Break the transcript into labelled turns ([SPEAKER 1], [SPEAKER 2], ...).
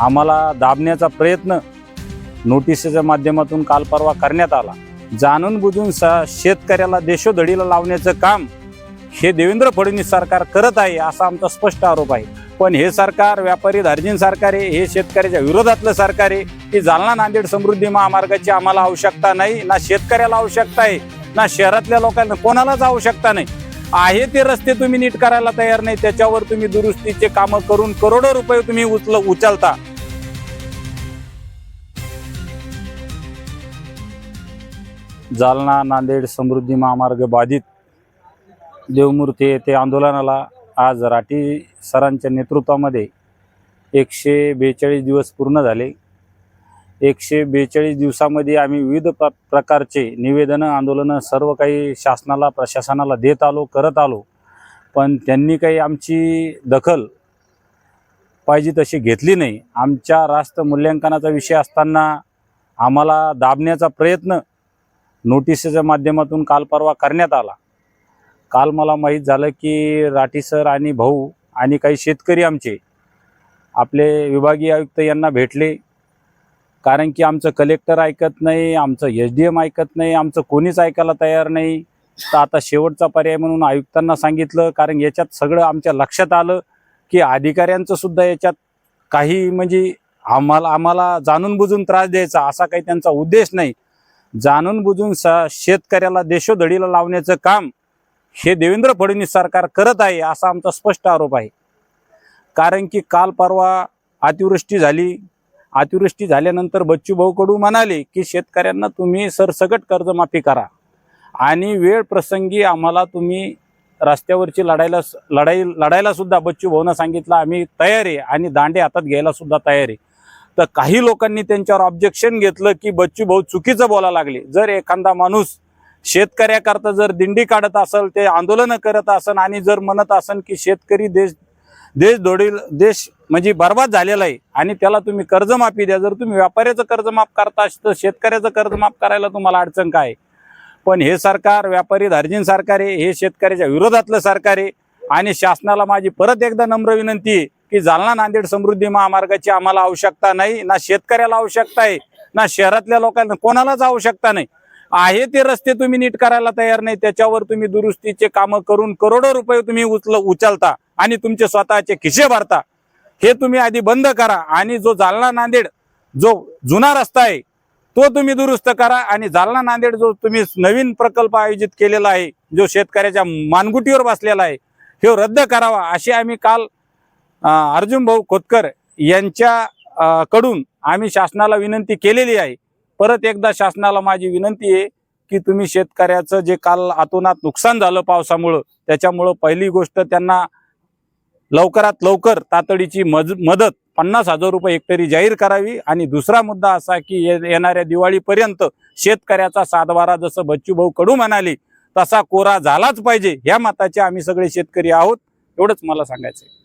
[SPEAKER 1] आम्हाला दाबण्याचा प्रयत्न नोटिसेच्या माध्यमातून काल परवा करण्यात आला. जाणून बुजून स शेतकऱ्याला देशोधडीला लावण्याचं काम हे देवेंद्र फडणवीस सरकार करत आहे असा आमचा स्पष्ट आरोप आहे. पण हे सरकार व्यापारी धार्जिन सरकार आहे हे शेतकऱ्याच्या विरोधातलं सरकार आहे की जालना नांदेड समृद्धी महामार्गाची आम्हाला आवश्यकता नाही ना शेतकऱ्याला आवश्यकता आहे ना शहरातल्या लोकांना कोणालाच आवश्यकता नाही. आहे ते रस्ते तुम्ही नीट करायला तयार नाही त्याच्यावर तुम्ही दुरुस्तीचे कामं करून करोडो रुपये तुम्ही उचल उचलता. जालना नांदेड समृद्धी महामार्ग बाधित देवमूर्ती येथे आंदोलनाला आज राठी सरांच्या नेतृत्वामध्ये एकशे बेचाळीस दिवस पूर्ण झाले. एकशे बेचाळीस दिवसामध्ये आम्ही विविध प्र प्रकारचे निवेदनं आंदोलनं सर्व काही शासनाला प्रशासनाला देत आलो करत आलो. पण त्यांनी काही आमची दखल पाहिजे तशी घेतली नाही. आमच्या राष्ट्र मूल्यांकनाचा विषय असताना आम्हाला दाबण्याचा प्रयत्न नोटिसेच्या माध्यमातून काल परवा करण्यात आला. काल मला माहीत झालं की राठी सर आणि भाऊ आणि काही शेतकरी आमचे आपले विभागीय आयुक्त यांना भेटले. कारण की आमचं कलेक्टर ऐकत नाही आमचं एच डी एम ऐकत नाही आमचं कोणीच ऐकायला तयार नाही. तर आता शेवटचा पर्याय म्हणून आयुक्तांना सांगितलं. कारण याच्यात सगळं आमच्या लक्षात आलं की अधिकाऱ्यांचं सुद्धा याच्यात काही म्हणजे आम्हाला आम्हाला जाणून बुजून त्रास द्यायचा असा काही त्यांचा उद्देश नाही. जाणून बुजून स शेतकऱ्याला देशोधडीला लावण्याचं काम हे देवेंद्र फडणवीस सरकार करत आहे असा आमचा स्पष्ट आरोप आहे. कारण की काल परवा अतिवृष्टी झाली. अतिवृष्टी झाल्यानंतर बच्चू भाऊ कडू म्हणाले की शेतकऱ्यांना तुम्ही सरसकट कर्जमाफी करा आणि वेळ प्रसंगी आम्हाला तुम्ही रस्त्यावरची लढायला लढाई लढायला सुद्धा बच्चू भाऊनं सांगितलं. आम्ही तयार आहे आणि दांडे हातात घ्यायला सुद्धा तयार आहे. तर काही लोकांनी त्यांच्यावर ऑब्जेक्शन घेतलं की बच्चू भाऊ चुकीचं बोलायला लागले जर एखादा माणूस शेतकऱ्याकरता जर दिंडी काढत असेल ते आंदोलनं करत असन आणि जर म्हणत असन की शेतकरी देश देश दोडील देश म्हणजे बर्बाद झालेला आहे आणि त्याला तुम्ही कर्जमाफी द्या जर तुम्ही व्यापाऱ्याचं कर्जमाफ करता तर शेतकऱ्याचं कर्जमाफ करायला तुम्हाला अडचण काय आहे? पण हे सरकार व्यापारी धार्जिन सरकार आहे हे शेतकऱ्याच्या विरोधातलं सरकार आहे आणि शासनाला माझी परत एकदा नम्र विनंती आहे की जालना नांदेड समृद्धी महामार्गाची आम्हाला आवश्यकता नाही ना शेतकऱ्याला आवश्यकता आहे ना शहरातल्या लोकांना कोणालाच आवश्यकता नाही. आहे ते रस्ते तुम्ही नीट करायला तयार नाही त्याच्यावर तुम्ही दुरुस्तीचे कामं करून करोडो रुपये तुम्ही उचल उचलता आणि तुमचे स्वतःचे खिशे भरता. हे तुम्ही आधी बंद करा आणि जो जालना नांदेड जो जुना रस्ता आहे तो तुम्ही दुरुस्त करा आणि जालना नांदेड जो तुम्ही नवीन प्रकल्प आयोजित केलेला आहे जो शेतकऱ्याच्या मानगुटीवर बसलेला आहे हे रद्द करावा. अशी आम्ही काल अर्जुन भाऊ खोतकर यांच्या कडून आम्ही शासनाला विनंती केलेली आहे. परत एकदा शासनाला माझी विनंती आहे की तुम्ही शेतकऱ्याचं जे काल आतोनात नुकसान झालं पावसामुळं त्याच्यामुळं पहिली गोष्ट त्यांना लवकरात लवकर तातडीची मज मदत पन्नास हजार रुपये हेक्टरी जाहीर करावी. आणि दुसरा मुद्दा असा की ये- येणाऱ्या दिवाळीपर्यंत शेतकऱ्याचा सातबारा जसं बच्चूभाऊ कडू म्हणाले तसा कोरा झालाच पाहिजे. ह्या मताचे आम्ही सगळे शेतकरी आहोत. एवढंच मला सांगायचं आहे